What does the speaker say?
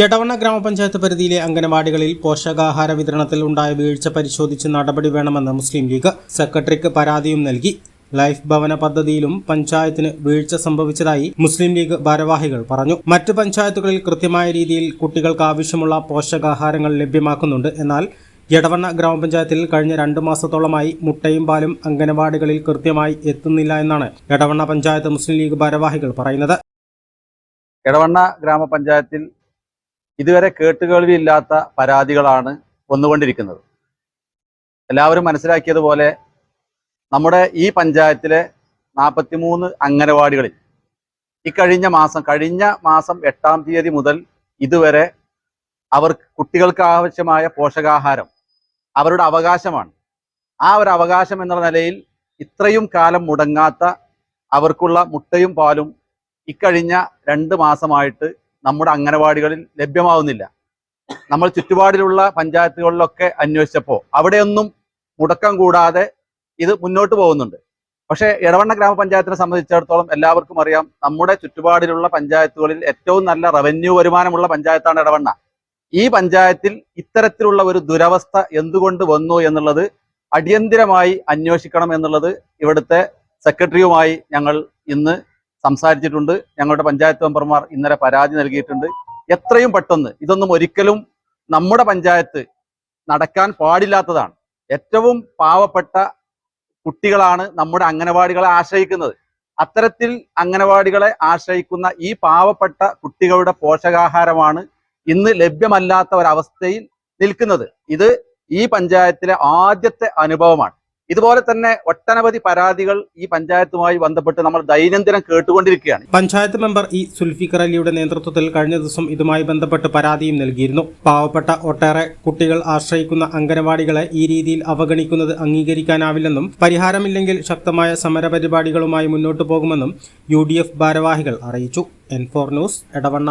Edavanna ഗ്രാമപഞ്ചായത്ത് പരിധിയിലെ അംഗനവാടികളിൽ പോഷകാഹാര വിതരണത്തിൽ ഉണ്ടായ വീഴ്ച പരിശോധിച്ച് നടപടി വേണമെന്ന് മുസ്ലിം ലീഗ് സെക്രട്ടറിക്ക് പരാതിയും നൽകി. ലൈഫ് ഭവന പദ്ധതിയിലും പഞ്ചായത്തിന് വീഴ്ച സംഭവിച്ചതായി മുസ്ലിം ലീഗ് ഭാരവാഹികൾ പറഞ്ഞു. മറ്റ് പഞ്ചായത്തുകളിൽ കൃത്യമായ രീതിയിൽ കുട്ടികൾക്ക് ആവശ്യമുള്ള പോഷകാഹാരങ്ങൾ ലഭ്യമാക്കുന്നുണ്ട്. എന്നാൽ എടവണ്ണ ഗ്രാമപഞ്ചായത്തിൽ കഴിഞ്ഞ രണ്ടു മാസത്തോളമായി മുട്ടയും പാലും അംഗനവാടികളിൽ കൃത്യമായി എത്തുന്നില്ല എന്നാണ് എടവണ്ണ പഞ്ചായത്ത് മുസ്ലിം ലീഗ് ഭാരവാഹികൾ പറയുന്നത്. എടവണ്ണ ഗ്രാമപഞ്ചായത്തിൽ ഇതുവരെ കേട്ടുകേൾവിയില്ലാത്ത പരാതികളാണ് വന്നുകൊണ്ടിരിക്കുന്നത്. എല്ലാവരും മനസ്സിലാക്കിയതുപോലെ നമ്മുടെ ഈ പഞ്ചായത്തിലെ നാൽപ്പത്തിമൂന്ന് അംഗനവാടികളിൽ ഇക്കഴിഞ്ഞ മാസം കഴിഞ്ഞ മാസം എട്ടാം തീയതി മുതൽ ഇതുവരെ അവർ കുട്ടികൾക്ക് ആവശ്യമായ പോഷകാഹാരം അവരുടെ അവകാശമാണ്. ആ ഒരു അവകാശം എന്നുള്ള നിലയിൽ ഇത്രയും കാലം മുടങ്ങാത്ത അവർക്കുള്ള മുട്ടയും പാലും ഇക്കഴിഞ്ഞ രണ്ട് മാസമായിട്ട് നമ്മുടെ അംഗനവാടികളിൽ ലഭ്യമാവുന്നില്ല. നമ്മൾ ചുറ്റുപാടിലുള്ള പഞ്ചായത്തുകളിലൊക്കെ അന്വേഷിച്ചപ്പോൾ അവിടെയൊന്നും മുടക്കം കൂടാതെ ഇത് മുന്നോട്ട് പോകുന്നുണ്ട്. പക്ഷേ ഇടവണ്ണ ഗ്രാമപഞ്ചായത്തിനെ സംബന്ധിച്ചിടത്തോളം എല്ലാവർക്കും അറിയാം നമ്മുടെ ചുറ്റുപാടിലുള്ള പഞ്ചായത്തുകളിൽ ഏറ്റവും നല്ല റവന്യൂ വരുമാനമുള്ള പഞ്ചായത്താണ് ഇടവണ്ണ ഈ പഞ്ചായത്തിൽ ഇത്തരത്തിലുള്ള ഒരു ദുരവസ്ഥ എന്തുകൊണ്ട് വന്നു എന്നുള്ളത് അടിയന്തിരമായി അന്വേഷിക്കണം എന്നുള്ളത് ഇവിടുത്തെ സെക്രട്ടറിയുമായി ഞങ്ങൾ ഇന്ന് സംസാരിച്ചിട്ടുണ്ട്. ഞങ്ങളുടെ പഞ്ചായത്ത് മെമ്പർമാർ ഇന്നലെ പരാതി നൽകിയിട്ടുണ്ട്. എത്രയും പെട്ടെന്ന് ഇതൊന്നും ഒരിക്കലും നമ്മുടെ പഞ്ചായത്ത് നടക്കാൻ പാടില്ലാത്തതാണ്. ഏറ്റവും പാവപ്പെട്ട കുട്ടികളാണ് നമ്മുടെ അംഗനവാടികളെ ആശ്രയിക്കുന്നത്. അത്തരത്തിൽ അംഗനവാടികളെ ആശ്രയിക്കുന്ന ഈ പാവപ്പെട്ട കുട്ടികളുടെ പോഷകാഹാരമാണ് ഇന്ന് ലഭ്യമല്ലാത്ത ഒരവസ്ഥയിൽ നിൽക്കുന്നത്. ഇത് ഈ പഞ്ചായത്തിലെ ആദ്യത്തെ അനുഭവമാണ്. ഇതുപോലെ തന്നെ ഒട്ടനവധി പരാതികൾ ഈ പഞ്ചായത്തുമായി ബന്ധപ്പെട്ട് നമ്മൾ ദൈനംദിനം കേട്ടുകൊണ്ടിരിക്കുകയാണ്. പഞ്ചായത്ത് മെമ്പർ ഇ സുൽഫിഖർ അലിയുടെ നേതൃത്വത്തിൽ കഴിഞ്ഞ ദിവസം ഇതുമായി ബന്ധപ്പെട്ട് പരാതിയും നൽകിയിരുന്നു. പാവപ്പെട്ട ഒട്ടേറെ കുട്ടികൾ ആശ്രയിക്കുന്ന അംഗനവാടികളെ ഈ രീതിയിൽ അവഗണിക്കുന്നത് അംഗീകരിക്കാനാവില്ലെന്നും പരിഹാരമില്ലെങ്കിൽ ശക്തമായ സമരപരിപാടികളുമായി മുന്നോട്ടു പോകുമെന്നും യു ഭാരവാഹികൾ അറിയിച്ചു. N four news Edavanna.